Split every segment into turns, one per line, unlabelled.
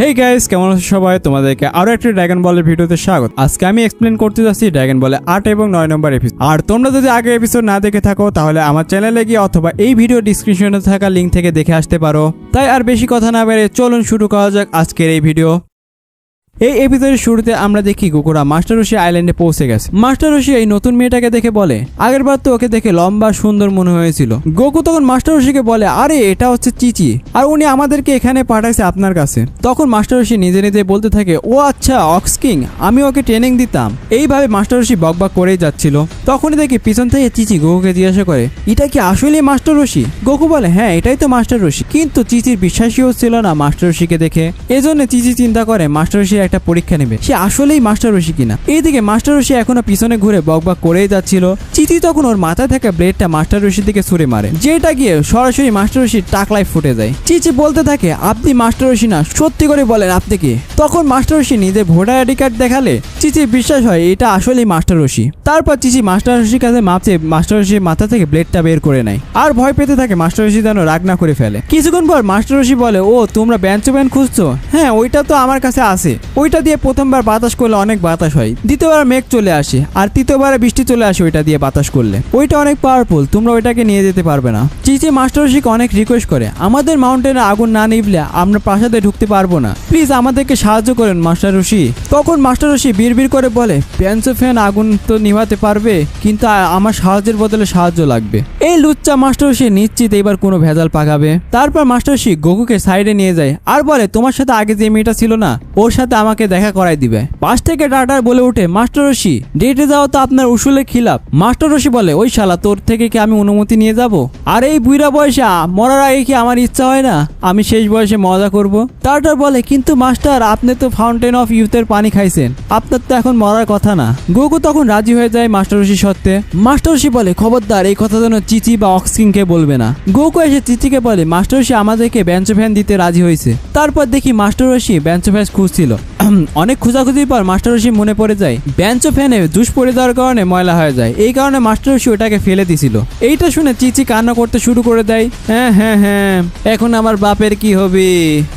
Hey guys কেমন আছো সবাই? তোমাদেরকে আরও একটা ড্রাগন বলের ভিডিওতে স্বাগত। আজকে আমি এক্সপ্লেন করতে যাচ্ছি ড্রাগন বলে আট এবং নয় নম্বর এপিসোড আর তোমরা যদি আগে এপিসোড না দেখে থাকো, তাহলে আমার চ্যানেলে গিয়ে অথবা এই ভিডিও ডিসক্রিপশনে থাকা লিঙ্ক থেকে দেখে আসতে পারো। তাই আর বেশি কথা না বেড়ে চলুন শুরু করা যাক আজকের এই ভিডিও এই এপিসোডের শুরুতে আমরা দেখি কুকুরা মাস্টার রশি আইল্যান্ডে পৌঁছে গেছে। মাস্টার রশি এই নতুন মেয়েটাকে দেখে বলে, আগের বার তো ওকে দেখে লম্বা, সুন্দর মনে হয়েছিল। গোকু তখন মাস্টার রশিকে বলে, আরে, এটা হচ্ছে চিচি, আর উনি আমাদেরকে এখানে পাঠাইছে আপনার কাছে। তখন মাস্টার রশি নিজে নিজে বলতে থাকে, ও আচ্ছা অক্সকিং আমি ওকে ট্রেনিং দিতাম। এইভাবে মাস্টার রশি বকবক করেই যাচ্ছিল। তখনই দেখি পিছন থেকে চিচি গোকুকে জিজ্ঞাসা করে, এটা কি আসলে মাস্টার রশি? গোকু বলে হ্যাঁ এটাই তো মাস্টার রশি। কিন্তু চিচির বিশ্বাসী হচ্ছিল না মাস্টার রশিকে দেখে। এজন্য চিচি চিন্তা করে, মাস্টার রশির একটা পরীক্ষা নেবে। সে আসলেই মাস্টার রশি কিনা। এইদিকে মাস্টার রশি এখনও পিছনে ঘুরে বকবক করেই যাচ্ছিল। চিচি তখন ওর মাথায় থাকা ব্লেডটা মাস্টার রশির দিকে ছুড়ে মারে। যেটা গিয়ে সরাসরি মাস্টার রশির টাকলায় ফুটে যায়। চিচি বলতে থাকে, আপনি মাস্টার রশি না, সত্যি করে বলেন, আপনি কি? তখন মাস্টার রশি নিজের ভোটার আইডি কার্ড দেখালে চিচির বিশ্বাস হয়, এটা আসলেই মাস্টার রশি। তারপর চিচি মাস্টার রশির কাছে মাপছে মাস্টার রশির মাথা থেকে ব্লেডটা বের করে নেয়। আর ভয় পেতে থাকে মাস্টার রশি যেন রাগ না করে ফেলে। কিছুক্ষণ পর মাস্টার রশি বলে, ও, তোমরা বেঞ্চ ব্যান খুঁজছো? হ্যাঁ ওইটা তো আমার কাছে আছে। ওইটা দিয়ে প্রথমবার বাতাস করলে অনেক বাতাস হয়, দ্বিতীয়বার মেঘ চলে আসে, আর তৃতীয়বারে বৃষ্টি চলে আসে ওইটা দিয়ে বাতাস করলে। ওইটা অনেক পাওয়ারফুল তোমরা ওইটাকে নিয়ে যেতে পারবে না। চিচি মাস্টার রশিকে অনেক রিকোয়েস্ট করে, আমাদের মাউন্টেনে আগুন না নিবলে আমরা প্রাসাদে ঢুকতে পারব না। প্লিজ আমাদেরকে সাহায্য করেন, মাস্টার রশি তখন মাস্টার রশি বিড়বিড় করে বলে পেন্সো ফ্যান আগুন তো নিভাতে পারবে, কিন্তু আমার সাহায্যের বদলে সাহায্য লাগবে। এই লুচ্চা মাস্টার রশি নিশ্চিত এবার কোনো ভেজাল পাকাবে। তারপর মাস্টার রশি গোকুকে সাইডে নিয়ে যায়, আর বলে, তোমার সাথে আগে যে মেয়েটা ছিল না, ওর সাথে আমাকে দেখা করাই দিবে। পাশ থেকে ডাটার বলে উঠে, মাস্টার রশি, ডেটে যাওয়া তো আপনার উসুলের খিলাপ। মাস্টার রশি, বলে, ওই শালা, তোর থেকে কি আমি অনুমতি নিয়ে যাব? আর এই বুইরা বয়সে মরার আগে কি আমার ইচ্ছা হয় না? আমি শেষ বয়সে মজা করব? টার্টার বলে, কিন্তু মাস্টার, আপনি তো ফাউন্টেন অফ ইউথের পানি খাইছেন। আপনার তো এখন মরার কথা না। গোকু তখন রাজি হয়ে যায় মাস্টার রশি সত্ত্বে। মাস্টার রশি বলে, খবরদার, এই কথা যেন চিচি বা অক্সকিংকে বলবে না। গোকু এসে চিচিকে বলে, মাস্টার রশি আমাদেরকে বেঞ্চ ফ্যান দিতে রাজি হয়েছে। তারপর দেখি মাস্টার রশি বেঞ্চ ফ্যান খুঁজছিল। অনেক খোঁজাখুঁজির পর মাস্টার রশি মনে পড়ে যায় বেঞ্চ ফ্যানে জুস পড়ে যাওয়ার কারণে ময়লা হয়ে যায়। এই কারণে মাস্টার রশি ওটাকে ফেলে দিছিল। এইটা শুনে চিচি কান্না করতে শুরু করে দেয় হ্যাঁ হ্যাঁ হ্যাঁ এখন আমার বাপের কি হবে?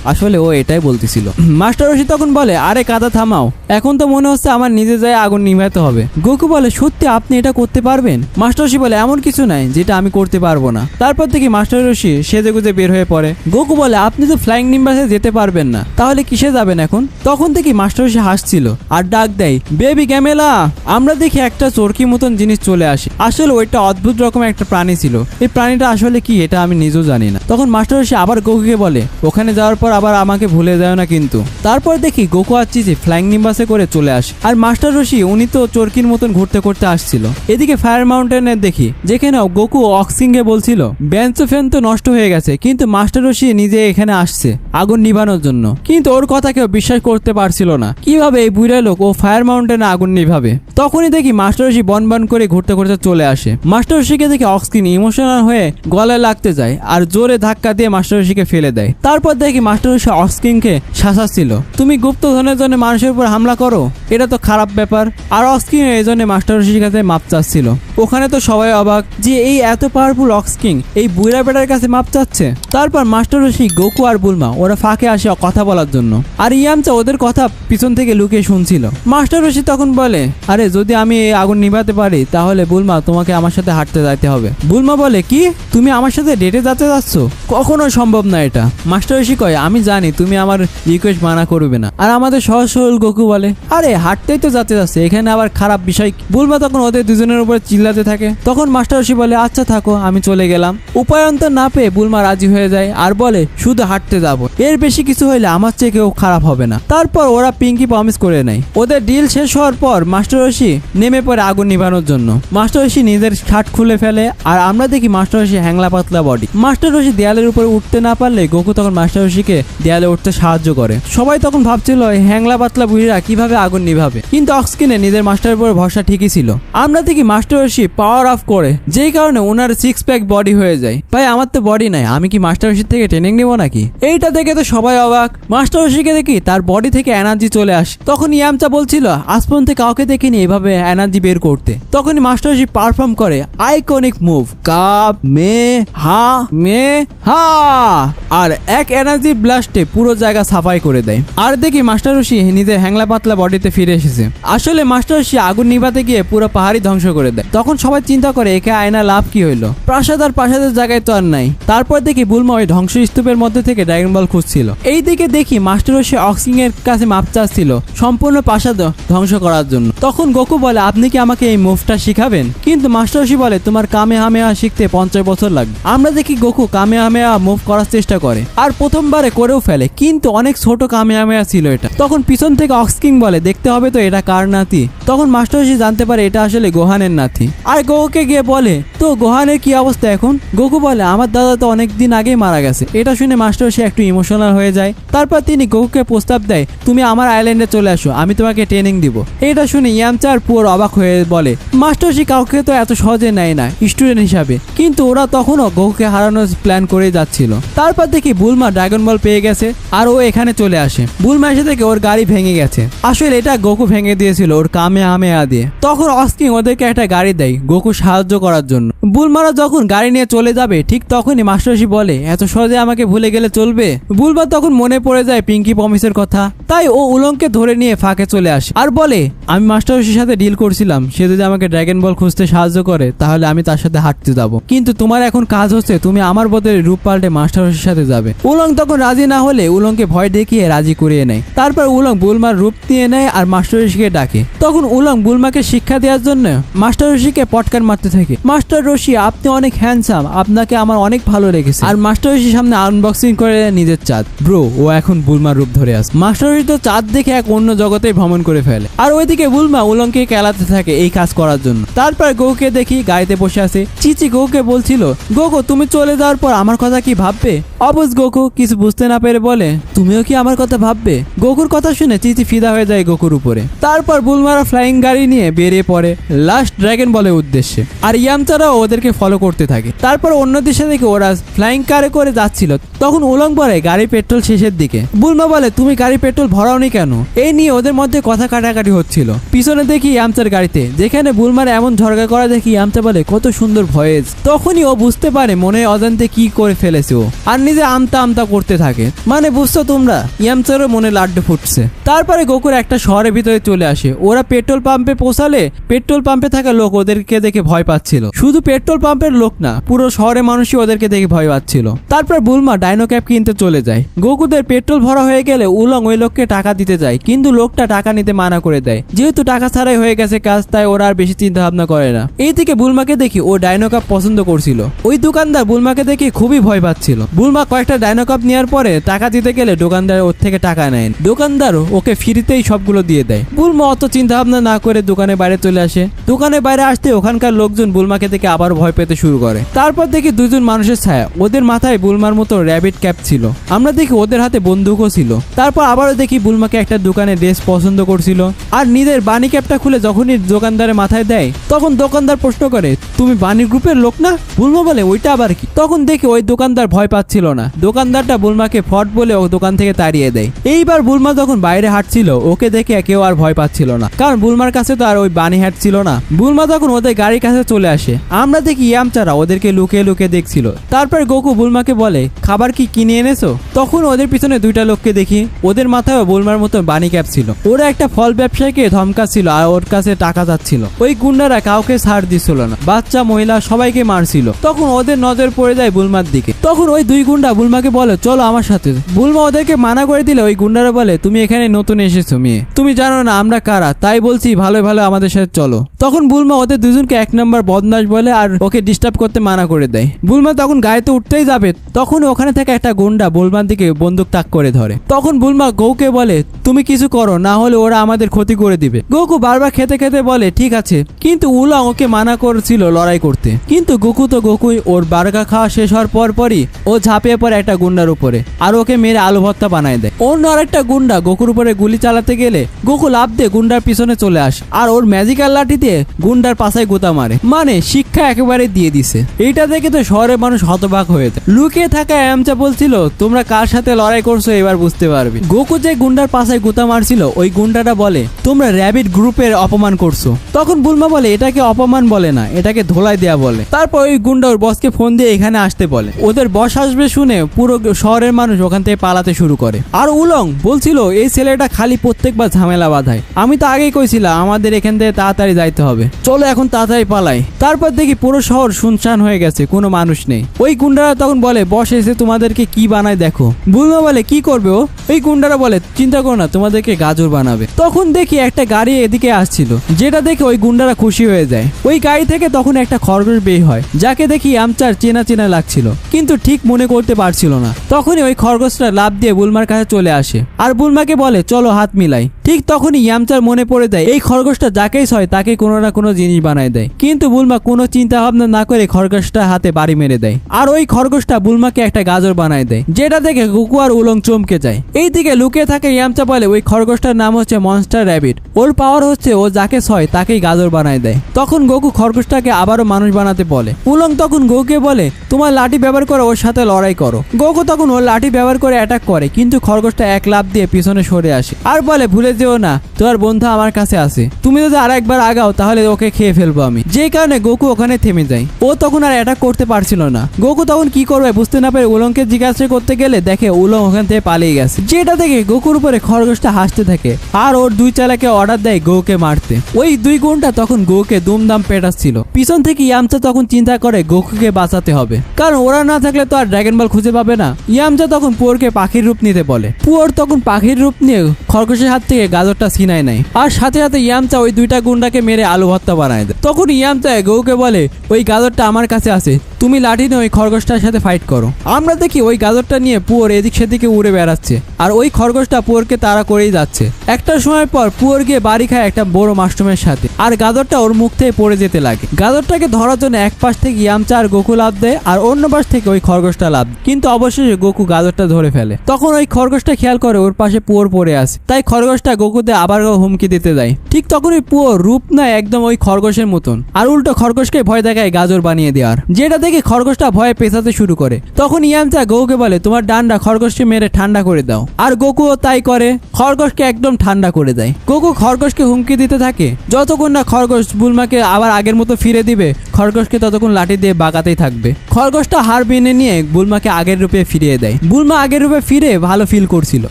আসলে ও এটাই বলতেছিল। মাস্টার রশি তখন বলে, আরে, কাদা, থামাও। এখন তো মনে হচ্ছে আমার নিজে যায় আগুন নিভাতে হবে। গোকু বলে, সত্যি আপনি এটা করতে পারবেন? মাস্টার রশি বলে, এমন কিছু নাই, যেটা আমি করতে পারব না। তারপর থেকে মাস্টার রশি সেজে গুজে বের হয়ে পড়ে। গোকু বলে, আপনি তো ফ্লাইং নিম্বাসে যেতে পারবেন না, তাহলে কিসে যাবেন এখন? তখন থেকে মাস্টার রশি হাসছিল আর ডাক দেয়, বেবি ক্যামেলা, আমরা দেখি একটা চরকি মতন জিনিস চলে আসে। আসলে ওইটা অদ্ভুত রকম একটা প্রাণী ছিল। এই প্রাণীটা আসলে কি, এটা আমি নিজেও জানি না। তখন মাস্টার রশি আবার গোকুকে বলে, ওখানে যাওয়ার পর আবার আমাকে ভুলে যায় না কিন্তু। তারপর দেখি গোকু আর চিজি ফ্লাইং নিম্বাসে করে চলে আসে। আর মাস্টার রশি উনি তো চরকির মতন ঘুরতে করতে আসছিল। এদিকে ফায়ার মাউন্টেনের দেখি, যেখানে গোকু অক্সিংকে বলছিল বেঞ্চ ফ্যান তো নষ্ট হয়ে গেছে, কিন্তু মাস্টার রশি নিজে এখানে আসছে, আগুন নিভানোর জন্য। কিন্তু ওর কথা কেউ বিশ্বাস করতে পারছিল না। কীভাবে এই বুড়া লোক ও ফায়ার মাউন্টেনে আগুন নিভাবে? তখনই দেখি মাস্টার রশি বন বন করে ঘুরতে ঘুরতে চলে আসে। মাস্টার রশিকে দেখে অক্সিন ইমোশনাল হয়ে গলায় লাগতে যায় আর জোরে ধাক্কা দিয়ে মাস্টার রশিকে ফেলে দেয়। তারপর দেখি মাস্টার রশি অক্সকিনকে শাসাচ্ছিল। তুমি গুপ্তধনের জন্য মানুষের উপর হামলা করো? এটা তো খারাপ ব্যাপার। আর অক্সকিন এই জন্য মাস্টার রশির কাছে মাপ চাচ্ছিল। ওখানে তো সবাই অবাক যে এই এত পাওয়ারফুল অক্সকিং এই বুড়া বেটার কাছে মাপ চাচ্ছে। তারপর মাস্টার রশি গোকু আর বুলমা, ওরা ফাঁকে আসে কথা বলার জন্য। আর ইয়ামচা ওদের কথা পিছন থেকে লুকিয়ে শুনছিল। মাস্টার রশি তখন বলে, আরে, যদি আমি এই আগুন নিভাতে পারি, তাহলে বুলমা, তোমাকে আমার সাথে হাঁটতে যাইতে হবে। বুলমা বলে, কি? তুমি আমার সাথে ডেটে যেতে যাচ্ছ? কখনো সম্ভব না এটা। মাস্টার রশি কয়, আমি জানি, তুমি আমার রিকোয়েস্ট মানা করবে না। আর আমাদের সহজ সরল গোকু বলে, আরে, হাঁটতেই তো যাতে যাচ্ছে, এখানে আবার খারাপ বিষয় কি?" বুলমা তখন ওদের দুজনের উপর চিল্লাতে থাকে। তখন মাস্টার রশি বলে আচ্ছা থাকো, আমি চলে গেলাম। উপায়ন্ত না পেয়ে বুলমা রাজি হয়ে যায় আর বলে, শুধু হাঁটতে যাব। এর বেশি কিছু হইলে আমার চেয়ে কেউ খারাপ হবে না। তারপর ওরা পিঙ্কি প্রমিস করে নেয়। ওদের ডিল শেষ হওয়ার পর মাস্টার রশি নেমে পড়ে আগুন নিভানোর জন্য। মাস্টার রশি নিজের শার্ট খুলে ফেলে আর আমরা দেখি মাস্টার রশি হ্যাংলা পাতলা বডি মাস্টার রশি দেয়ালের উপরে উঠতে না পারলে গোকু তখন মাস্টার রশিকে দেয়ালে উঠতে সাহায্য করে। সবাই তখন ভাবছিল হ্যাংলা পাতলা বুড়িরা কীভাবে আগুন নিভাবে? কিন্তু অক্সকিনে নিজের মাস্টারের উপর ভরসা ঠিকই ছিল। আমরা দেখি মাস্টার রশি পাওয়ার অফ করে। যেই কারণে ওনার সিক্স প্যাক বডি হয়ে যায়। ভাই, আমার তো বডি নাই। আমি কি মাস্টার রশির থেকে ট্রেনিং নেব নাকি? এইটা দেখে তো সবাই অবাক। মাস্টার রশিকে দেখি তার বডি থেকে এনার্জি চলে আসে। তখন ইয়ামচা বলছিল, আজ পর্যন্ত কাউকে দেখিনি এভাবে এনার্জি বের করতে। তখনই মাস্টারশি পারফর্ম করে আইকনিক মুভ কাপ মে, হা মে, হা। আর এক এনার্জি ব্লাস্টে পুরো জায়গা সাফাই করে দেয়। আর দেখি মাস্টার রশি নিজের হ্যাংলা পাতলা বডিতে ফিরে এসেছে। আসলে মাস্টার রশি আগুন নিভাতে গিয়ে পুরো পাহাড়ি ধ্বংস করে দেয়। তখন সবাই চিন্তা করে, একে আয়না লাভ কি হইল? প্রাসাদ আর প্রাসাদের জায়গায় তো আর নাই। তারপর দেখি বুলমা ওই ধ্বংস স্তূপের মধ্যে থেকে ড্রাগন বল খুঁজছিল। এইদিকে দেখি মাস্টার রশি অক্সিং এর কাছে মাপ চাচ্ছিল সম্পূর্ণ প্রাসাদ ধ্বংস করার জন্য। তখন গোকু বলে, আপনি কি আমাকে এই মুভটা শিখাবেন? কিন্তু মাস্টারসি বলে, তোমার কামে হামেয়া শিখতে পঞ্চাশ বছর লাগবে। আমরা দেখি গোকু কামে হামেয়া মুভ করার চেষ্টা করে আর প্রথমবারে করেও ফেলে, কিন্তু অনেক ছোট কামে হামেয়া ছিল এটা। তখন পিছন থেকে অক্সকিং বলে, দেখতে হবে তো এটা কার নাতি? তখন মাস্টার রশি জানতে পারে এটা আসলে গোহানের নাতি। আর গোকুকে গিয়ে বলে, তো গোহানের কি অবস্থা এখন? গোকু বলে, আমার দাদা তো অনেক দিন আগেই মারা গেছে। এটা শুনে মাস্টার রশি একটু ইমোশনাল হয়ে যায়। তারপর তিনি গোকুকে প্রস্তাব দেয়, তুমি আমার আইল্যান্ডে চলে আসো, আমি তোমাকে ট্রেনিং দিব। এটা শুনে ইয়ামচার পুরো অবাক হয়ে বলে মাস্টারজি কাউকে তো এত সহজে নেয় না স্টুডেন্ট হিসাবে। কিন্তু ওরা তখনও গোকুকে হারানোর প্ল্যান করে যাচ্ছিল। তারপর দেখি বুলমা ড্রাগন বল পেয়ে গেছে, আর ও এখানে চলে আসে। বুলমা এসে থেকে ওর গাড়ি ভেঙে গেছে। আসলে এটা গোকু ভেঙে দিয়েছিল, ওর কামে আমে দিয়ে তখন অস্কিং ওদেরকে একটা গাড়ি দেয় গোকু সাহায্য করার জন্য। বুলমারা যখন গাড়ি নিয়ে চলে যাবে, ঠিক তখনই মাস্টারজি বলে, এত সহজে আমাকে ভুলে গেলে চলবে? বুলমা তখন মনে পড়ে যায় পিঙ্কি প্রমিসের কথা। তাই ও উলংকে ধরে নিয়ে ফাঁকে চলে আসে আর বলে, আমি মাস্টারজির সাথে ডিল করছিলাম। সে যদি আমাকে ড্রাগন বল খুঁজতে সাহায্য করে, তাহলে আমি তার সাথে হাঁটতে যাব। কিন্তু তোমার এখন কাজ হচ্ছে, তুমি আমার বদলে রূপ পাল্টে মাস্টারজির সাথে যাবে। উলং তখন রাজি না হলে উলংকে ভয় দেখিয়ে রাজি করিয়ে নেয়। তারপর উলং বুলমার রূপ নিয়ে নেয় আর মাস্টার রশিকে ডাকে। তখন উলং বুলমাকে শিক্ষা দেওয়ার জন্য মাস্টার রশিকে পটকার মারতে থাকে। মাস্টার রশি, আপনি অনেক হ্যান্ডসাম আপনাকে আমার অনেক ভালো লেগেছে। আর মাস্টার রশির সামনে আনবক্সিং করে নিজের চাঁদ। ব্রো ও এখন বুলমার রূপ ধরে আসে মাস্টার রশি তো চাঁদ দেখে এক অন্য জগতে ভ্রমণ করে ফেলে। আর ওইদিকে বুলমা উলংকে খেলাতে থাকে এই কাজ করার জন্য। তারপর গৌকে দেখি গাড়িতে বসে আছে। চিচি গৌকে বলছিল, গোগো, তুমি চলে যাওয়ার পর আমার কথা কি ভাববে? অবশ গোকু কিছু বুঝতে না পেরে বলে, তুমিও কি আমার কথা ভাববে? গোকুর কথা শুনে চিচি ফিদা হয়ে যায় গোকুর উপরে। তারপর বুলমারা ফ্লাইং গাড়ি নিয়ে বেরিয়ে পড়ে লাস্ট ড্রাগন বলে উদ্দেশ্যে। আর ইয়ামচারাও ওদেরকে ফলো করতে থাকে। তারপর অন্য দিশা থেকে ওরা ফ্লাইং কারে করে যাচ্ছিল। তখন উলং বলে, গাড়ি পেট্রোল শেষের দিকে। বুলমা বলে, তুমি গাড়ি পেট্রোল ভরাওনি কেন? এই নিয়ে ওদের মধ্যে কথা কাটাকাটি হচ্ছিল। পিছনে দেখি ইয়ামচার গাড়িতে, যেখানে বুলমার এমন ঝরগা করা দেখি ইয়ামচা বলে, কত সুন্দর ভয়েস। তখনই ও বুঝতে পারে মনে অজান্তে কি করে ফেলেছে ও, আর নিজে আমতা আমতা করতে থাকে। মানে বুঝছ তোমরা? ইয়ামচারও মনে লাড্ডু ফুটছে। তারপরে গোকুর একটা শহরের ভিতরে চলে আসে। ওরা পেট্রোল পাম্পে পৌঁছালে পেট্রোল পাম্পে থাকা লোক ওদেরকে দেখে ভয় পাচ্ছিল। শুধু পেট্রোল পাম্পের লোক না, পুরো শহরের মানুষই ওদেরকে দেখে ভয় পাচ্ছিল। তারপর বুলমা ডাইনো ক্যাব কিনতে চলে যায়। গোকুদের পেট্রোল ভরা হয়ে গেলে উলং ওই লোককে টাকা দিতে যায়, কিন্তু লোকটা টাকা নিতে মানা করে দেয়। যেহেতু টাকা ছাড়াই হয়ে গেছে কাজ, তাই ওরা আর বেশি চিন্তা ভাবনা করে না। এই থেকে বুলমাকে দেখি ও ডাইনো কাপ পছন্দ করছিল। ওই দোকানদার বুলমাকে দেখে খুবই ভয় পাচ্ছিল। বুলমা কয়েকটা ডাইনো কাপ নেওয়ার পরে টাকা দিতে গেলে দোকানদার ওর থেকে টাকা নেয়। দোকানদার ওকে ফ্রিতেই সবগুলো দিয়ে দেয়। বুলমা অত চিন্তা ভাবনা না করে দোকানে বাইরে চলে আসে। দোকানে বাইরে আসতে ওখানকার লোকজন বুলমাকে দেখে আবার ভয় পেতে শুরু করে। তারপর দেখি দুজন মানুষের ছায়া। ওদের মাথায় বুলমার মতো র্যাবিট ক্যাপ ছিল। আমরা দেখি ওদের হাতে বন্দুকও ছিল। তারপর আবারও দেখি বুলমাকে একটা দোকানে ড্রেস পছন্দ করছিল। আর নিজের বানি ক্যাপটা খুলে যখনই দোকানদারের মাথায় দেয়, তখন দোকানদার প্রশ্ন করে, তুমি বানি গ্রুপের লোক না? বুলমা বলে, ওইটা আবার কি? তখন দেখি ওই দোকানদার ভয় পাচ্ছিল না। দোকানদারটা বুলমাকে ফট বলে ও দোকান থেকে তাড়িয়ে দেয়। এইবার বুলমা যখন বাইরে হাঁটছিল, ওকে দেখে কেউ আর ভয় পাচ্ছিল না। কারণ বুলমার কাছে তো আর ওই বানি হ্যাট ছিল না। বুলমা তখন ওদের গাড়ির কাছে চলে আসে। দেখি ইয়ামচারা ওদেরকে লুকিয়ে লুকিয়ে দেখছিল। তারপর গোকু বুলমাকে বলে, খাবার কি কিনে এনেছো? তখন ওদের পিছনে দুইটা লোককে দেখি, ওদের মাথায় বুলমার মতো বানি ক্যাপ ছিল। ওরা একটা ফল ব্যবসায়ীকে ধমকাচ্ছিল আর ওর কাছে টাকা চাচ্ছিল ওই গুন্ডারা কাউকে ছাড় দিছিল না। বাচ্চা, মহিলা সবাইকে মারছিল। তখন ওদের নজর পড়ে যায় বুলমার দিকে। তখন ওই দুই গুন্ডা বুলমাকে বলে, চলো আমার সাথে। বুলমা ওদেরকে মানা করে দিলে ওই গুন্ডারা বলে, তুমি এখানে নতুন এসেছ মেয়ে। তুমি জানো না আমরা কারা, তাই বলছি ভালো ভালো আমাদের সাথে চলো। তখন বুলমা ওদের দুজনকে এক নম্বর বদমাস বলে আর ওকে ডিস্টার্ব করতে মানা করে দেয়। বুলমা তখন গাড়িতে উঠতেই যাবে তখন ওখানে থেকে একটা গুন্ডা বুলমার দিকে বন্দুক তাক করে ধরে। তখন বুলমা গৌকে বলে, তুমি কিছু করো, না হলে ওরা আমাদের ক্ষতি করে দিবে। গোকু বারবার খেতে খেতে বলে, ঠিক আছে। কিন্তু উলং ওকে মানা করেছিল লড়াই করতে। কিন্তু গোকু তো গোকুই, ওর বার্গা খাওয়া শেষ হওয়ার পর পরই ও ঝাঁপিয়ে পড়ে একটা গুন্ডার উপরে আর ওকে মেরে আলু ভর্তা বানায় দেয়। অন্য আরেকটা গুন্ডা গোকুর উপরে গুলি চালাতে গেলে গোকু লাভ দিয়ে গুন্ডার পিছনে চলে আসে আর ওর ম্যাজিক্যাল লাঠি দিয়ে গুন্ডার পাশায় গোতা মারে। মানে শিক্ষা পরীক্ষা একেবারে দিয়ে দিছে। এইটা দেখে তো শহরের মানুষ হতবাক হয়ে যায়। লুকিয়ে থাকা অ্যামচা বলছিল, তোমরা কার সাথে লড়াই করছ এবার বুঝতে পারবে। গোকু যে গুন্ডার পাশায় গুতা মারছিল, ওই গুন্ডাটা বলে, তোমরা র্যাবিট গ্রুপের অপমান করছ। তখন বুলমা বলে, এটাকে অপমান বলে না, এটাকে ধোলাই দেয়া বলে। তারপর ওই গুন্ডা ওর বসকে ফোন দিয়ে এখানে আসতে বলে। ওদের বস আসবে শুনে পুরো শহরের মানুষ ওখান থেকে পালাতে শুরু করে। আর উলং বলছিল, এই ছেলেটা খালি প্রত্যেকবার ঝামেলা বাঁধায়। আমি তো আগেই কইছিলাম, আমাদের এখান থেকে তাড়াতাড়ি যাইতে হবে। চলো এখন তাড়াতাড়ি পালাই। তারপর দেখি পুরো শহর শুনশান হয়ে গেছে, কোনো মানুষ নেই। ওই গুন্ডারা তখন বলে, বস এসে তোমাদেরকে কি বানায় দেখো। বুলমা বলে, কি করবে ও? ওই গুন্ডারা বলে, চিন্তা করো না, তোমাদেরকে গাজর বানাবে। তখন দেখি একটা গাড়ি এদিকে আসছিল, যেটা দেখে ওই গুন্ডারা খুশি হয়ে যায়। ওই গাড়ি থেকে তখন একটা খরগোশ বের হয়, যাকে দেখি আমচার চেনা চেনা লাগছিল, কিন্তু ঠিক মনে করতে পারছিল না। তখনই ওই খরগোশটা লাভ দিয়ে বুলমার কাছে চলে আসে, আর বুলমাকে বলে, চলো হাত মিলাই। ঠিক তখনই ইয়ামচার মনে পড়ে দেয় এই খরগোশটা যাকেই হয় তাকে কোনো না কোনো জিনিস বানায় দেয়। কিন্তু বুলমা কোনো চিন্তা ভাবনা না করে খরগোশটা হাতে বাড়ি মেরে দেয়। আর ওই খরগোশটা বুলমাকে একটা গাজর বানায় দেয়, যেটা দেখে গুকু আর উলং চমকে যায়। এই দিকে লুকিয়ে থাকে ইয়ামচা বলে ওই খরগোশটার নাম হচ্ছে মনস্টার র্যাবিট। ওর পাওয়ার হচ্ছে ও যাকে ছয়, তাকেই গাজর বানায় দেয়। তখন গোকু খরগোশটাকে আবারও মানুষ বানাতে বলে। উলং তখন গোকে বলে, তোমার লাঠি ব্যবহার করে ওর সাথে লড়াই করো। গোকু তখন ওর লাঠি ব্যবহার করে অ্যাটাক করে, কিন্তু খরগোশটা এক লাফ দিয়ে পিছনে সরে আসে। আর বলে, ভুলে যেও না, তোমার বন্ধু আমার কাছে আছে। তুমি যদি আর একবার আগাও, তাহলে ওকে খেয়ে ফেলব আমি। যে কারণে গোকু ওখানে থেমে যায়। ও তখন আর অ্যাটাক করতে পারছিল না। গোকু তখন কি করবে বুঝতে না পেরে উলংকে জিজ্ঞাসা করতে গেলে দেখে উলং ওখান থেকে পালিয়ে গেছে। যেটা দেখে গোকুর উপরে খরগোশটা হাসতে থাকে আর ওর দুই চালাকে অর্ডার দেয় গৌকে মারতে। ওই দুই গুণটা তখন গৌকে দুমদাম পেটাচ্ছিল। পিছন থেকে ইয়ামচা তখন চিন্তা করে গোকুকে বাঁচাতে হবে। কারণ ওরা না থাকলে তো আর ড্রাগন বল খুঁজে পাবে না। ইয়ামচা তখন পুয়োরকে পাখির রূপ নিতে বলে। পুয়োর তখন পাখির রূপ নিয়ে খরগোশের হাত থেকে গাজরটা ছিনায় নেয়। আর সাথে সাথে ইয়ামচা ওই দুইটা গুন্ডাকে মেরে আলু ভর্তা বানায় দেয়। তখন ইয়ামচা গৌকে বলে ওই গাজরটা আমার কাছে আছে। তুমি লাঠি নিয়ে ওই খরগোশটার সাথে ফাইট করো। আমরা দেখি ওই গাজরটা নিয়ে পুয়োর এদিক সেদিকে উড়ে বেড়াচ্ছে। আর ওই খরগোশটা পুয়োরকে তাড়া করেই যাচ্ছে। একটা সময় পর পুয়োর গিয়ে বাড়ি খায় একটা বড় মাশরুমের সাথে। আর গাজরটা ওর মুখ থেকে পড়ে যেতে লাগে। গাজরটাকে ধরার জন্য এক পাশ থেকে ইয়ামচা আর গোকু লাভ দেয়, আর অন্য পাশ থেকে ওই খরগোশটা লাভ কিন্তু অবশেষে গোকু গাজরটা ধরে ফেলে। তখন ওই খরগোশটা খেয়াল করে ওর পাশে পুয়োর পড়ে আসে তাই খরগোশটা গোকুতে আবার হুমকি দিতে দেয়। ঠিক তখন ওই পুয়োর রূপ নয় একদম ওই খরগোশের মতন। আর উল্টো খরগোশকে ভয় দেখায় গাজর বানিয়ে দেওয়ার। যেটা দেখে খরগোশটা ভয়ে পেছাতে শুরু করে। তখন ইয়ামচা গৌকে বলে, তোমার ডান্ডা খরগোশকে মেরে ঠান্ডা করে দাও। আর গোকুও তাই করে, খরগোশকে একদম ঠান্ডা করে দেয়। গোকু খরগোশকে হুমকি দিতে থাকে। যতক্ষণ না খরগোশ বুলমাকে আবার আগের মতো ফিরে দিবে, খরগোশকে ততক্ষণ লাঠি দিয়ে বাগাতেই থাকবে। খরগোশটা হার মেনে নিয়ে বুলমাকে আগের রূপে ফিরিয়ে দেয়। বুলমা আগের রূপে ফিরে ভালো ফিল করছিল।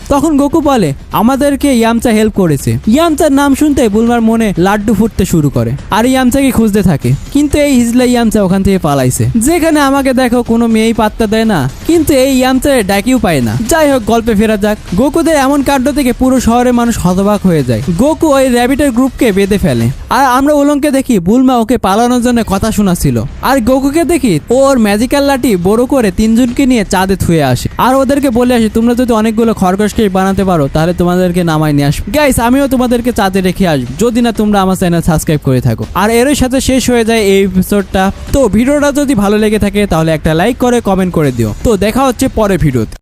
তখন গোকু বলে, আমাদেরকে ইয়ামচা হেল্প করেছে। ইয়ামচার নাম শুনতে বুলমার মনে লাড্ডু ফুটতে শুরু করে, আর ইয়ামচাকে খুঁজতে থাকে। কিন্তু হিজলা ইয়ামচা ওখান থেকে পালাইছে। যেখানে আমাকে দেখো কোনো মেয়েই পাত্তা দেয় না, কিন্তু এই ইয়ামচা ডাকিও পায় না। যাই হোক, গল্পে ফেরা যাক। গোকুদের এমন কাণ্ড থেকে পুরো শহরের মানুষ হতবাক হয়ে যায়। গোকু ওই র্যাবিটের গ্রুপকে বেঁধে ফেলে। আর আমরা উলংকে দেখি বুলমা ওকে পালানোর জন্য কথা শোনাচ্ছিল। আর গোকুকে দেখি ওর ম্যাজিক্যাল লাঠি বড় করে তিনজনকে নিয়ে চাঁদে থুয়ে আসে। আর ওদেরকে বলে আসি, তোমরা যদি অনেকগুলো খরগোশকে বানাতে পারো, তাহলে তোমাদেরকে নামায় নিয়ে আসবে। গাইস আমিও তোমাদেরকে চাঁদে রেখে আসব। যদি না তোমরা আমার চ্যানেল সাবস্ক্রাইব করে থাকো। আর এরই সাথে শেষ হয়ে যায় এই এপিসোডটা তো ভিডিওটা যদি ভালো লেগে থাকে, তাহলে একটা লাইক করে কমেন্ট করে দিও। তো দেখা হচ্ছে পরে ভিডিওতে।